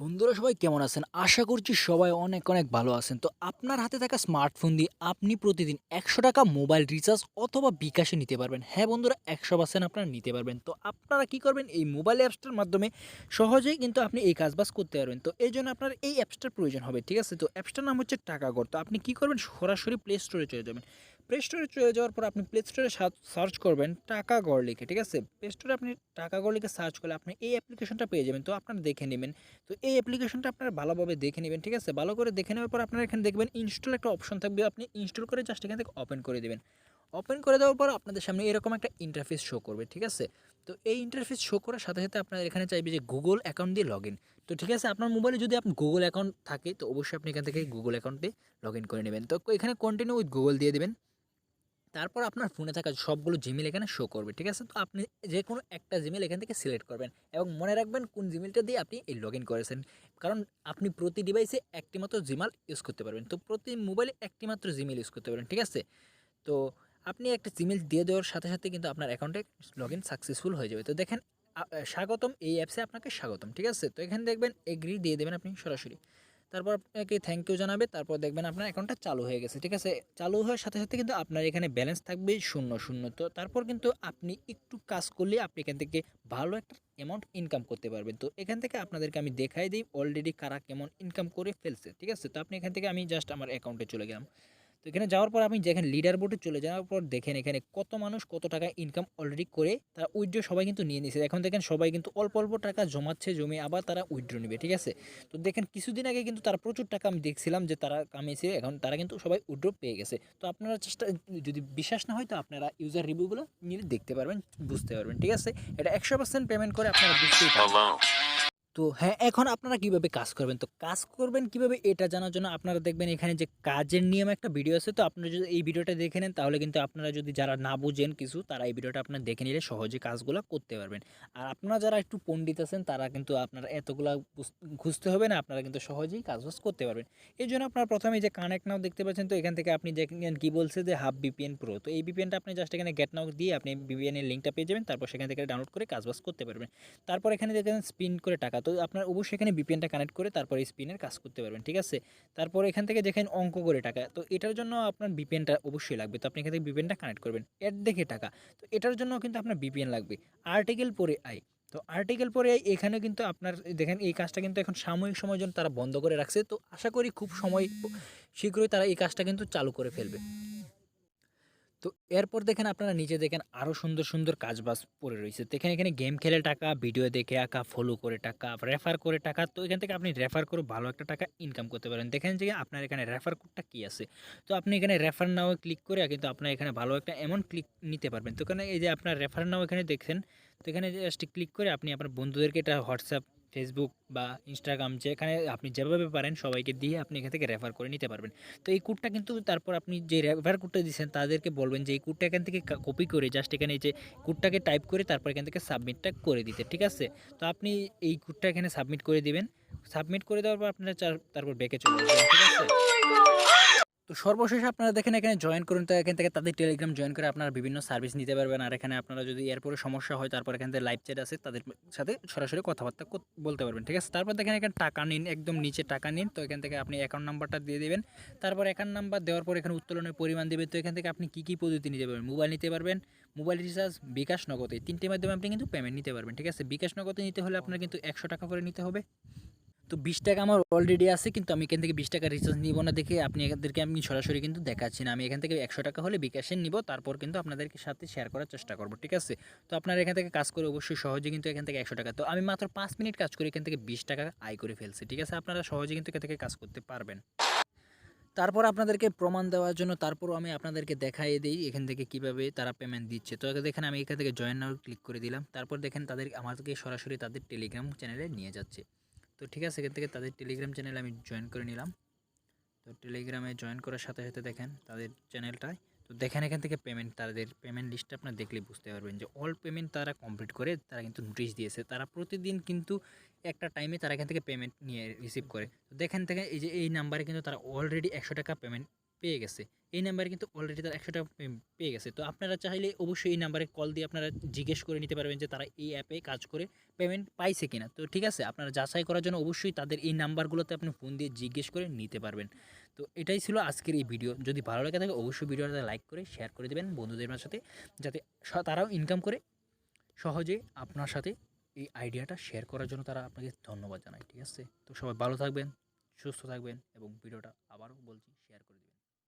বন্ধুরা সবাই কেমন আছেন? আশা করছি সবাই অনেক অনেক ভালো আছেন। তো আপনার হাতে থাকা স্মার্টফোন দিয়ে আপনি প্রতিদিন একশো টাকা মোবাইল রিচার্জ অথবা বিকাশে নিতে পারবেন। হ্যাঁ বন্ধুরা, একশো পার্সেন্ট আপনারা নিতে পারবেন। তো আপনারা কি করবেন? এই মোবাইল অ্যাপসটার মাধ্যমে সহজেই কিন্তু আপনি এই কাজবাজ করতে পারবেন। তো এই জন্য আপনার এই অ্যাপসটার প্রয়োজন হবে, ঠিক আছে? তো অ্যাপসটার নাম হচ্ছে টাকা টাকাগর তো আপনি কি করবেন? সরাসরি প্লে স্টোরে চলে যাবেন। প্লে স্টোরে চলে যাওয়ার পর আপনি প্লে স্টোরে সার্চ করবেন টাকাগড় লিখে ঠিক আছে? প্লে স্টোরে আপনি টাকাগড় লিখে সার্চ করলে আপনি এই অ্যাপ্লিকেশনটা পেয়ে যাবেন। তো আপনারা দেখে নেবেন। তো এই অ্যাপ্লিকেশনটা আপনারা ভালোভাবে দেখে নেবেন, ঠিক আছে? ভালো করে দেখে নেওয়ার পর আপনারা এখানে দেখবেন ইনস্টল একটা অপশন থাকবে। আপনি ইনস্টল করে জাস্ট এখান থেকে ওপেন করে দেবেন। ওপেন করে দেওয়ার পর আপনাদের সামনে এরকম একটা ইন্টারফেস শো করবে, ঠিক আছে? তো এই ইন্টারফেস শো করার সাথে সাথে আপনারা এখানে চাইবে যে গুগল অ্যাকাউন্ট দিয়ে লগ তো ঠিক আছে, আপনার মোবাইলে যদি আপনার গুগল অ্যাকাউন্ট থাকে, তো অবশ্যই আপনি এখান থেকে গুগল অ্যাকাউন্টে লগ করে নেবেন। তো এখানে কন্টিনিউ উইথ গুগল দিয়ে দেবেন। তারপর আপনার ফোনে থাকা সবগুলো জিমেল এখানে শো করবে, ঠিক আছে? তো আপনি যে কোনো একটা জিমেল এখান থেকে সিলেক্ট করবেন এবং মনে রাখবেন কোন জিমেলটা দিয়ে আপনি এই লগ করেছেন। কারণ আপনি প্রতি ডিভাইসে একটি মাত্র জিমেল ইউজ করতে পারবেন। তো প্রতি মোবাইলে একটি মাত্র জিমেল ইউজ করতে পারবেন, ঠিক আছে? তো আপনি একটা জিমেল দিয়ে দেওয়ার সাথে সাথে কিন্তু আপনার অ্যাকাউন্টে লগ ইন সাকসেসফুল হয়ে যাবে। তো দেখেন স্বাগতম, এই অ্যাপসে আপনাকে স্বাগতম, ঠিক আছে? তো এখানে দেখবেন এগ্রি দিয়ে দেবেন আপনি সরাসরি। তারপর আপনাকে থ্যাংক ইউ জানাবে, তারপর দেখবেন আপনার অ্যাকাউন্টটা চালু হয়ে গেছে, ঠিক আছে? চালু হওয়ার সাথে সাথে কিন্তু আপনার এখানে ব্যালেন্স থাকবে শূন্য শূন্য। তো তারপর কিন্তু আপনি একটু কাজ করলে আপনি এখান থেকে ভালো একটা অ্যামাউন্ট ইনকাম করতে পারবেন। তো এখান থেকে আপনাদেরকে আমি দেখাই দিই অলরেডি কারা কেমন ইনকাম করে ফেলছে, ঠিক আছে? তো আপনি এখান থেকে আমি জাস্ট আমার অ্যাকাউন্টে চলে গেলাম। তো এখানে যাওয়ার পর আপনি যেখানে লিডার বোর্ডে চলে যাওয়ার পর দেখেন এখানে কত মানুষ, কত টাকা ইনকাম অলরেডি করে, তারা উইড্রো সবাই কিন্তু নিয়ে নিয়েছে এখন দেখেন সবাই কিন্তু অল্প অল্প টাকা জমাচ্ছে জমে আবার তারা উইড্রো নেবে, ঠিক আছে? তো দেখেন কিছুদিন আগে কিন্তু তারা প্রচুর টাকা আমি দেখছিলাম যে তারা কামিয়েছে, এখন তারা কিন্তু সবাই উইড্রো পেয়ে গেছে। তো আপনারা চেষ্টা, যদি বিশ্বাস না হয় তো আপনারা ইউজার রিভিউগুলো নিয়ে দেখতে পারবেন, বুঝতে পারবেন, ঠিক আছে? এটা একশো পার্সেন্ট পেমেন্ট করে আপনারা বুঝতেই পারবেন। তো হ্যাঁ এখন আপনারা কীভাবে কাজ করবেন? তো কাজ করবেন কীভাবে এটা জানার জন্য আপনারা দেখবেন এখানে যে কাজের নিয়ম একটা ভিডিও আছে। তো আপনারা যদি এই ভিডিওটা দেখে নেন, তাহলে কিন্তু আপনারা যদি যারা না বুঝেন কিছু, তারা এই ভিডিওটা আপনারা দেখে নিলে সহজে কাজগুলো করতে পারবেন। আর আপনারা যারা একটু পণ্ডিত আছেন, তারা কিন্তু আপনারা এতগুলা খুঁজতে হবে না, আপনারা কিন্তু সহজেই কাজ বাজ করতে পারবেন। এই জন্য আপনারা প্রথমে যে কানেক্ট নাও দেখতে পাচ্ছেন, তো এখান থেকে আপনি দেখেন কি বলছে যে হাফ বিপিএন প্রো তো এই বিপিএনটা আপনি জাস্ট এখানে গেট নাও দিয়ে আপনি বিপিএনের লিঙ্কটা পেয়ে যাবেন, তারপর সেখান থেকে ডাউনলোড করে কাজ বাজ করতে পারবেন। তারপর এখানে দেখেন স্পিন করে টাকা তো আপনার অবশ্যই এখানে বিপিএনটা কানেক্ট করে তারপরে স্পিনের কাজ করতে পারবেন, ঠিক আছে? তারপর এখান থেকে দেখেন অঙ্ক করে টাকা। তো এটার জন্য আপনার বিপিএনটা অবশ্যই লাগবে। তো আপনি এখান থেকে বিপিএনটা কানেক্ট করবেন। এর দেখে টাকা। তো এটার জন্য কিন্তু আপনার বিপিএন লাগবে। আর্টিকেল পরে আই তো আর্টিকেল পরে আই এখানে কিন্তু আপনার, দেখেন এই কাজটা কিন্তু এখন সাময়িক সময়ের জন্য তারা বন্ধ করে রাখছে। তো আশা করি খুব সময়, শীঘ্রই তারা এই কাজটা কিন্তু চালু করে ফেলবে। তো এরপর দেখেন আপনারা নিচে দেখেন আরও সুন্দর সুন্দর কাজ বাজ পড়ে রয়েছে। তো এখানে গেম খেলে টাকা ভিডিও দেখে আঁকা ফলো করে টাকা রেফার করে টাকা। তো এখান থেকে আপনি রেফার করে ভালো একটা টাকা ইনকাম করতে পারেন। দেখেন যে আপনার এখানে রেফার কোডটা কী আছে? তো আপনি এখানে রেফার নাও ক্লিক করে কিন্তু আপনার এখানে ভালো একটা অ্যামাউন্ট ক্লিক নিতে পারবেন। তো এখানে এই যে আপনার রেফার নাও এখানে দেখছেন তো এখানে জাস্ট ক্লিক করে আপনি আপনার বন্ধুদেরকে এটা হোয়াটসঅ্যাপ ফেসবুক বা ইনস্টাগ্রাম যেখানে আপনি যেভাবে পারেন সবাইকে দিয়ে আপনি এখান থেকে রেফার করে নিতে পারবেন। তো এই কোডটা কিন্তু তারপর আপনি যে রেফার কোডটা দিচ্ছেন তাদেরকে বলবেন যে এই কোডটা এখান থেকে কপি করে জাস্ট এখানে যে কোডটাকে টাইপ করে তারপর এখান থেকে সাবমিটটা করে দিতে, ঠিক আছে? তো আপনি এই কোডটা এখানে সাবমিট করে দিবেন। সাবমিট করে দেওয়ার পর আপনারা তারপর ব্যাকে চলে আসবেন, ঠিক আছে? তো সর্বশেষ আপনারা দেখেন, এখানে জয়েন করুন। তো এখান থেকে তাদের টেলিগ্রাম জয়েন করে আপনারা বিভিন্ন সার্ভিস নিতে পারবেন। আর এখানে আপনারা যদি এরপরে সমস্যা হয়, তারপর এখান থেকে লাইভ চ্যাট আছে, তাদের সাথে সরাসরি কথাবার্তা বলতে পারবেন, ঠিক আছে? তারপর দেখেন, এখানে টাকা নিন, একদম নিচে টাকা নিন। তো এখান থেকে আপনি অ্যাকাউন্ট নাম্বারটা দিয়ে দেবেন। তারপর অ্যাকাউন্ট নাম্বার দেওয়ার পর এখানে উত্তোলনের পরিমাণ দেবে তো এখান থেকে আপনি কী কী পদ্ধতি নিতে পারবেন? মোবাইল নিতে পারবেন মোবাইল রিচার্জ বিকাশ নগদ। এই তিনটির মাধ্যমে আপনি কিন্তু পেমেন্ট নিতে পারবেন, ঠিক আছে? বিকাশ নগদে নিতে হলে আপনার কিন্তু একশো টাকা করে নিতে হবে। তো বিশ টাকা আমার অলরেডি আছে, কিন্তু আমি এখান থেকে বিশ টাকা রিচার্জ নিব না দেখে আপনি এখানদেরকে আমি সরাসরি কিন্তু দেখাচ্ছি না। আমি এখান থেকে একশো টাকা হলে বিকাশের নিব, তারপর কিন্তু আপনাদেরকে সাথে শেয়ার করার চেষ্টা করব, ঠিক আছে? তো আপনারা এখান থেকে কাজ করে অবশ্যই সহজে কিন্তু এখান থেকে একশো টাকা, তো আমি মাত্র পাঁচ মিনিট কাজ করে এখান থেকে বিশ টাকা আয় করে ফেলছি, ঠিক আছে? আপনারা সহজে কিন্তু এখান থেকে কাজ করতে পারবেন। তারপর আপনাদেরকে প্রমাণ দেওয়ার জন্য তারপরও আমি আপনাদেরকে দেখাই দিই এখান থেকে কীভাবে তারা পেমেন্ট দিচ্ছে। তো দেখেন আমি এখান থেকে জয়েন নাও ক্লিক করে দিলাম, তারপর দেখেন তাদের আমাদেরকে সরাসরি তাদের টেলিগ্রাম চ্যানেলে নিয়ে যাচ্ছে। তো ঠিক আছে, এখান থেকে তাদের টেলিগ্রাম চ্যানেল আমি জয়েন করে নিলাম। তো টেলিগ্রামে জয়েন করার সাথে সাথে দেখেন তাদের চ্যানেলটায় তো দেখেন এখান থেকে পেমেন্ট তাদের পেমেন্ট লিস্টটা আপনার দেখলে বুঝতে পারবেন যে অল পেমেন্ট তারা কমপ্লিট করে, তারা কিন্তু নোটিশ দিয়েছে। তারা প্রতিদিন কিন্তু একটা টাইমে তারা এখান থেকে পেমেন্ট নিয়ে রিসিভ করে। তো দেখেন থেকে এই যে এই নাম্বারে কিন্তু তারা অলরেডি একশো টাকা পেমেন্ট পেয়ে গেছে। এই নাম্বারে কিন্তু অলরেডি তারা একশো টাকা পেয়ে গেছে। তো আপনারা চাইলে অবশ্যই এই নাম্বারে কল দিয়ে আপনারা জিজ্ঞেস করে নিতে পারবেন যে তারা এই অ্যাপে কাজ করে পেমেন্ট পাইছে কিনা। তো ঠিক আছে, আপনারা যাচাই করার জন্য অবশ্যই তাদের এই নাম্বারগুলোতে আপনি ফোন দিয়ে জিজ্ঞেস করে নিতে পারবেন। তো এটাই ছিল আজকের এই ভিডিও যদি ভালো লাগে থাকে অবশ্যই ভিডিওটা লাইক করে শেয়ার করে দেবেন বন্ধুদের সাথে, যাতে তারাও ইনকাম করে সহজে আপনার সাথে এই আইডিয়াটা শেয়ার করার জন্য তারা আপনাকে ধন্যবাদ জানায়। ঠিক আছে? তো সবাই ভালো থাকবেন, সুস্থ থাকবেন এবং ভিডিওটা আবারও বলছি